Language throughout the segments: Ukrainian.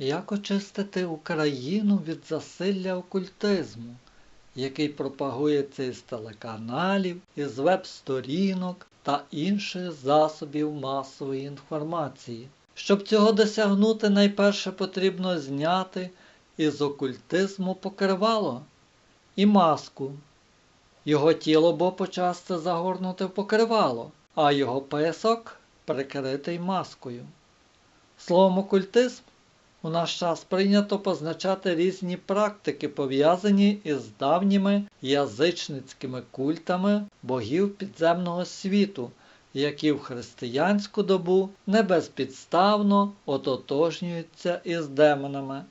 Як очистити Україну від засилля окультизму, який пропагується із телеканалів, із веб-сторінок та інших засобів масової інформації? Щоб цього досягнути, найперше потрібно зняти із окультизму покривало і маску. Його тіло бо почасти загорнуте в покривало, а його поясок прикритий маскою. Словом окультизм у наш час прийнято позначати різні практики, пов'язані із давніми язичницькими культами богів підземного світу, які в християнську добу не безпідставно ототожнюються із демонами.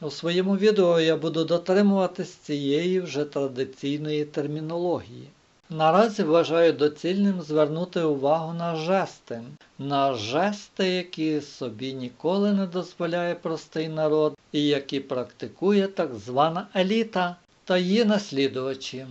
У своєму відео я буду дотримуватись цієї вже традиційної термінології. Наразі вважаю доцільним звернути увагу на жести, на жести, які собі ніколи не дозволяє простий народ і які практикує так звана еліта та її наслідувачі.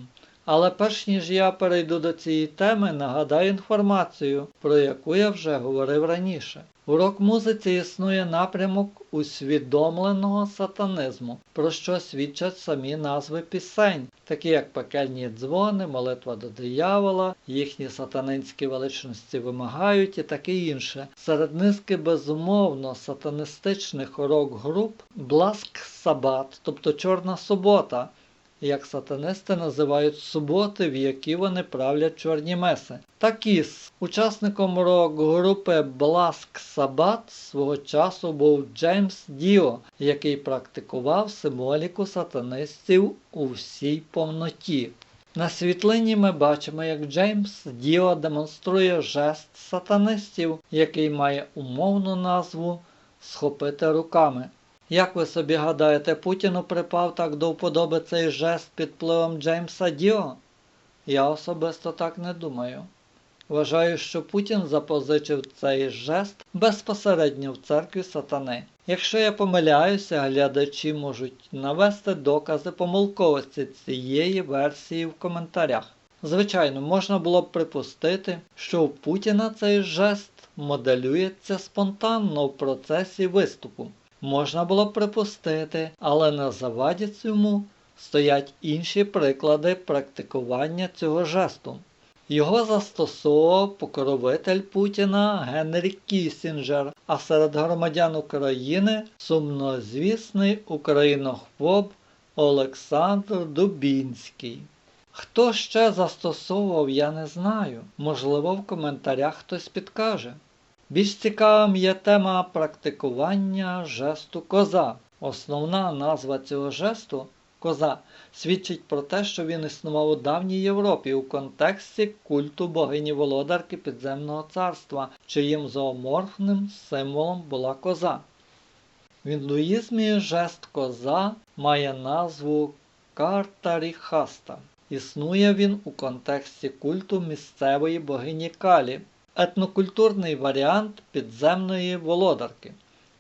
Але перш ніж я перейду до цієї теми, нагадаю інформацію, про яку я вже говорив раніше. У рок-музиці існує напрямок усвідомленого сатанизму, про що свідчать самі назви пісень, такі як пекельні дзвони, молитва до диявола, їхні сатанинські величності вимагають і таке інше. Серед низки безумовно сатанистичних рок-груп Бласк Сабат, тобто Чорна Субота як сатанисти називають суботи, в які вони правлять чорні меси. Такіс, учасником рок-групи Бласк Сабат свого часу був Джеймс Діо, який практикував символіку сатанистів у всій повноті. На світлині ми бачимо, як Джеймс Діо демонструє жест сатанистів, який має умовну назву схопити руками. Як ви собі гадаєте, Путіну припав так до вподоби цей жест під впливом Джеймса Діо? Я особисто так не думаю. Вважаю, що Путін запозичив цей жест безпосередньо в церкві сатани. Якщо я помиляюся, глядачі можуть навести докази помилковості цієї версії в коментарях. Звичайно, можна було б припустити, що у Путіна цей жест моделюється спонтанно в процесі виступу. Можна було б припустити, але на заваді цьому стоять інші приклади практикування цього жесту. Його застосовував покровитель Путіна Генрі Кісінджер, а серед громадян України сумнозвісний українохвоб Олександр Дубінський. Хто ще застосовував, я не знаю. Можливо, в коментарях хтось підкаже. Більш цікавим є тема практикування жесту коза. Основна назва цього жесту коза свідчить про те, що він існував у давній Європі у контексті культу богині володарки підземного царства, чиїм зооморфним символом була коза. В індуїзмі жест коза має назву Картаріхаста. Існує він у контексті культу місцевої богині Калі етнокультурний варіант підземної володарки,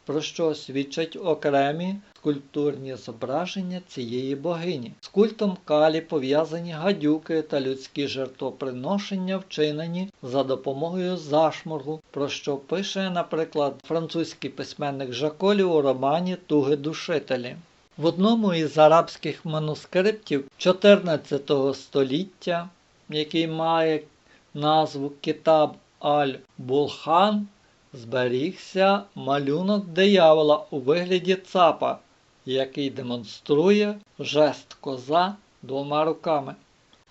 про що свідчать окремі скульптурні зображення цієї богині. З культом калі пов'язані гадюки та людські жертвоприношення вчинені за допомогою зашморгу, про що пише, наприклад, французький письменник Жаколі у романі Туги душителі. В одному із арабських манускриптів 14 століття, який має назву Китаб Аль-Булхан зберігся малюнок диявола у вигляді цапа, який демонструє жест коза двома руками.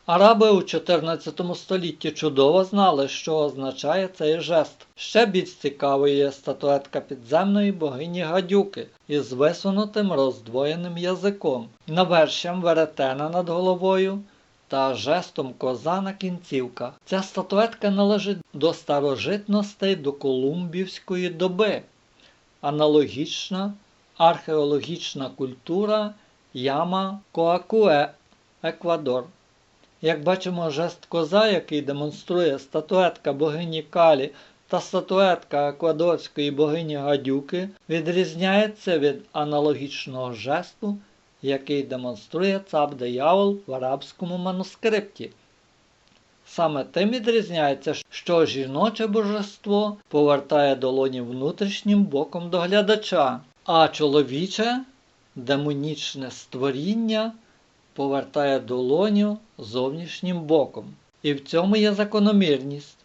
Араби у 14 столітті чудово знали, що означає цей жест. Ще більш цікавою є статуетка підземної богині гадюки із висунутим роздвоєним язиком, навершям веретена над головою та жестом коза на кінцівках. Ця статуетка належить до старожитностей до Колумбівської доби. Аналогічна археологічна культура Яма Коакуе, Еквадор. Як бачимо, жест коза, який демонструє статуетка богині Калі та статуетка еквадорської богині Гадюки, відрізняється від аналогічного жесту який демонструє цап диявол в арабському манускрипті. Саме тим відрізняється, що жіноче божество повертає долоні внутрішнім боком до глядача, а чоловіче демонічне створіння повертає долоню зовнішнім боком. І в цьому є закономірність.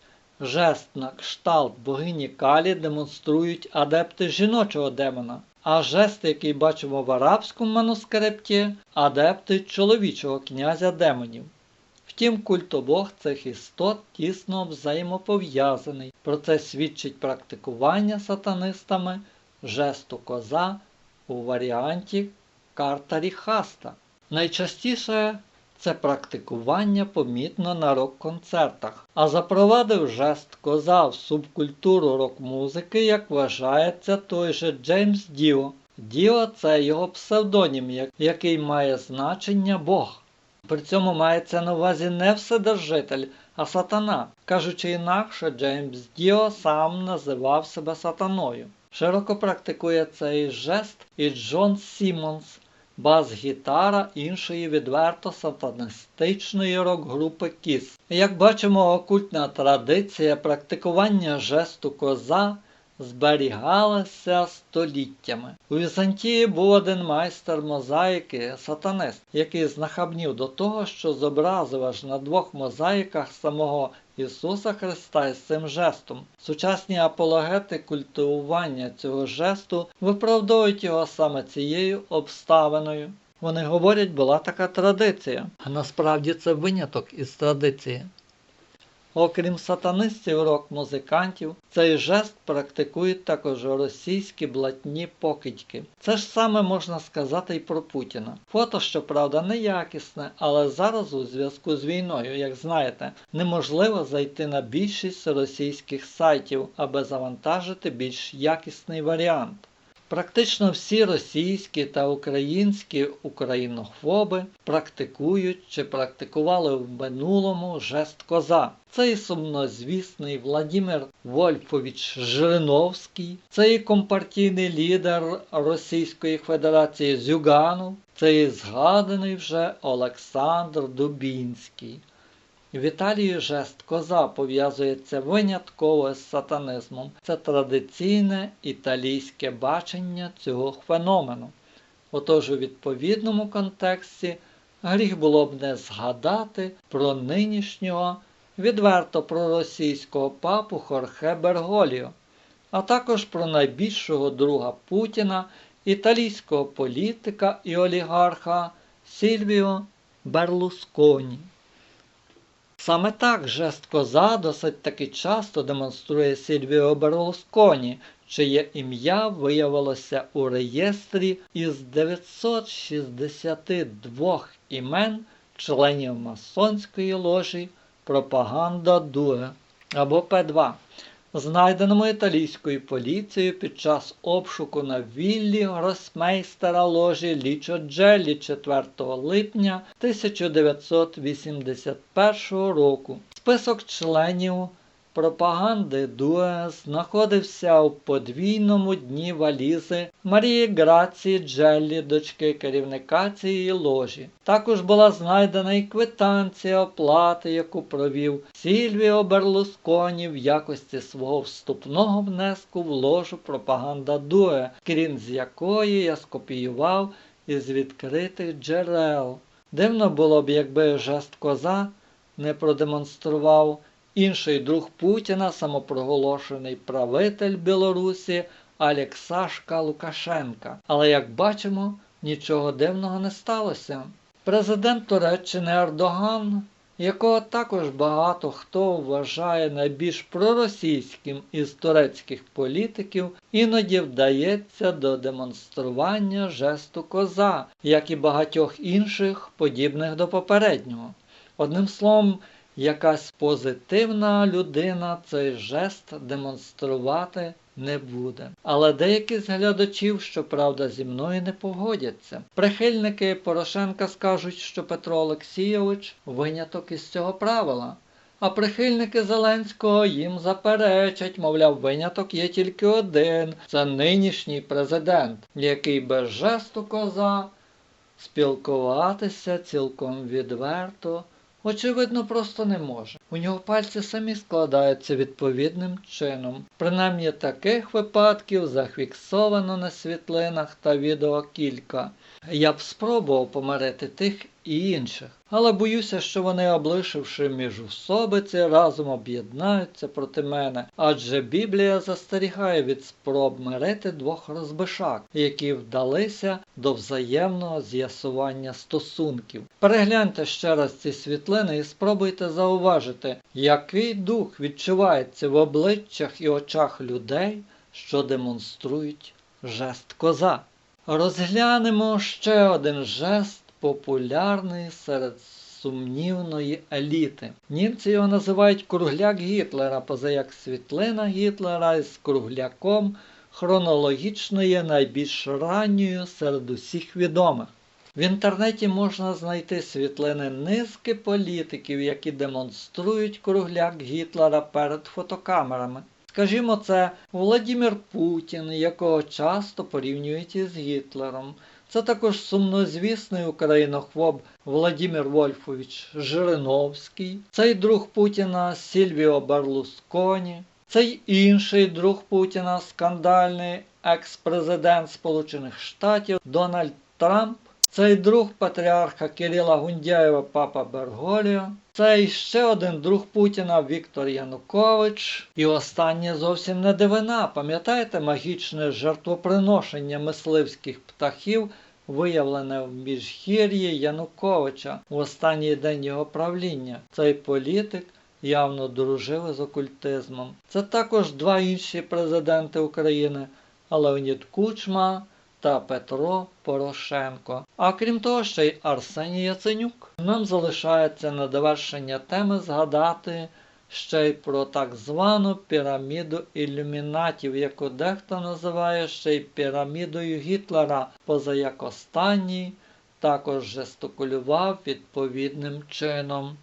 Жест на кшталт богині Калі демонструють адепти жіночого демона, а жест, який бачимо в арабському манускрипті, адепти чоловічого князя демонів. Втім, культ обох цих істот тісно взаємопов'язаний. Про це свідчить практикування сатанистами жесту коза у варіанті карта ріхаста. Найчастіше це практикування помітно на рок-концертах, а запровадив жест коза в субкультуру рок-музики, як вважається той же Джеймс Діо. Діо це його псевдонім, який має значення Бог. При цьому мається на увазі не Вседержитель, а сатана. Кажучи інакше, Джеймс Діо сам називав себе сатаною. Широко практикує цей жест і Джон Сімонс, бас-гітара іншої відверто сатанистичної рок-групи Кіс. Як бачимо, окультна традиція практикування жесту коза зберігалася століттями. У Візантії був один майстер мозаїки, сатанист, який знахабнів до того, що зобразив аж на двох мозаїках самого Ісуса Христа із цим жестом. Сучасні апологети культивування цього жесту виправдовують його саме цією обставиною. Вони говорять, була така традиція, а насправді це виняток із традиції. Окрім сатанистів рок-музикантів, цей жест практикують також російські блатні покидьки. Це ж саме можна сказати і про Путіна. Фото, щоправда, неякісне, але зараз у зв'язку з війною, як знаєте, неможливо зайти на більшість російських сайтів, аби завантажити більш якісний варіант. Практично всі російські та українські українофоби практикують чи практикували в минулому жест коза. Це і сумнозвісний Владимир Вольфович Жириновський, це і компартійний лідер Російської Федерації Зюганов, це і згаданий вже Олександр Дубінський. В Італії жест коза пов'язується винятково з сатанизмом. Це традиційне італійське бачення цього феномену. Отож, у відповідному контексті гріх було б не згадати про нинішнього відверто проросійського папу Хорхе Берголіо, а також про найбільшого друга Путіна, італійського політика і олігарха Сільвіо Берлусконі. Саме так жест коза досить таки часто демонструє Сільвіо Берлусконі, чиє ім'я виявилося у реєстрі із 962 імен членів масонської ложі Пропаганда Дуе або П2 знайденому італійською поліцією під час обшуку на віллі гросмейстера ложі Лічо Джеллі 4 липня 1981 року. Список членів пропаганди Дуе знаходився у подвійному дні валізи Марії Грації Джеллі, дочки керівника цієї ложі. Також була знайдена і квитанція оплати, яку провів Сільвіо Берлусконі в якості свого вступного внеску в ложу пропаганда Дуе, крім з якої я скопіював із відкритих джерел. Дивно було б, якби жест коза не продемонстрував інший друг Путіна, самопроголошений правитель Білорусі Алексашка Лукашенка. Але як бачимо, нічого дивного не сталося. Президент Туреччини Ердоган, якого також багато хто вважає найбільш проросійським із турецьких політиків, іноді вдається до демонстрування жесту коза, як і багатьох інших, подібних до попереднього. Одним словом, якась позитивна людина цей жест демонструвати не буде. Але деякі з глядачів, щоправда, зі мною не погодяться. Прихильники Порошенка скажуть, що Петро Олексійович виняток із цього правила. А прихильники Зеленського їм заперечать, мовляв, виняток є тільки один це нинішній президент, який без жесту коза спілкуватися цілком відверто Очевидно, просто не може. У нього пальці самі складаються відповідним чином. Принаймні таких випадків зафіксовано на світлинах та відео кілька. Я б спробував помирити тих і інших, але боюся, що вони, облишивши міжусобиці, разом об'єднаються проти мене, адже Біблія застерігає від спроб мирити двох розбишак, які вдалися до взаємного з'ясування стосунків. Перегляньте ще раз ці світлини і спробуйте зауважити, який дух відчувається в обличчях і очах людей, що демонструють жест коза. Розглянемо ще один жест, популярний серед сумнівної еліти. Німці його називають кругляк Гітлера, поза як світлина Гітлера із кругляком хронологічно є найбільш ранньою серед усіх відомих. В інтернеті можна знайти світлини низки політиків, які демонструють кругляк Гітлера перед фотокамерами. Скажімо, це Володимир Путін, якого часто порівнюють із Гітлером. Це також сумнозвісний українохвоб Володимир Вольфович Жириновський, цей друг Путіна Сільвіо Берлусконі, цей інший друг Путіна, скандальний екс-президент Сполучених Штатів Дональд Трамп. Цей друг патріарха Кирила Гундяєва Папа Берголіо, це ще один друг Путіна Віктор Янукович. І останнє зовсім не дивина. Пам'ятаєте магічне жертвоприношення мисливських птахів, виявлене в міжгір'ї Януковича в останній день його правління? Цей політик явно дружив із окультизмом. Це також два інші президенти України Леонід Кучма та Петро Порошенко. А крім того, ще й Арсеній Яценюк. Нам залишається на довершення теми згадати ще й про так звану піраміду ілюмінатів, яку дехто називає ще й пірамідою Гітлера, поза як останній також жестикулював відповідним чином.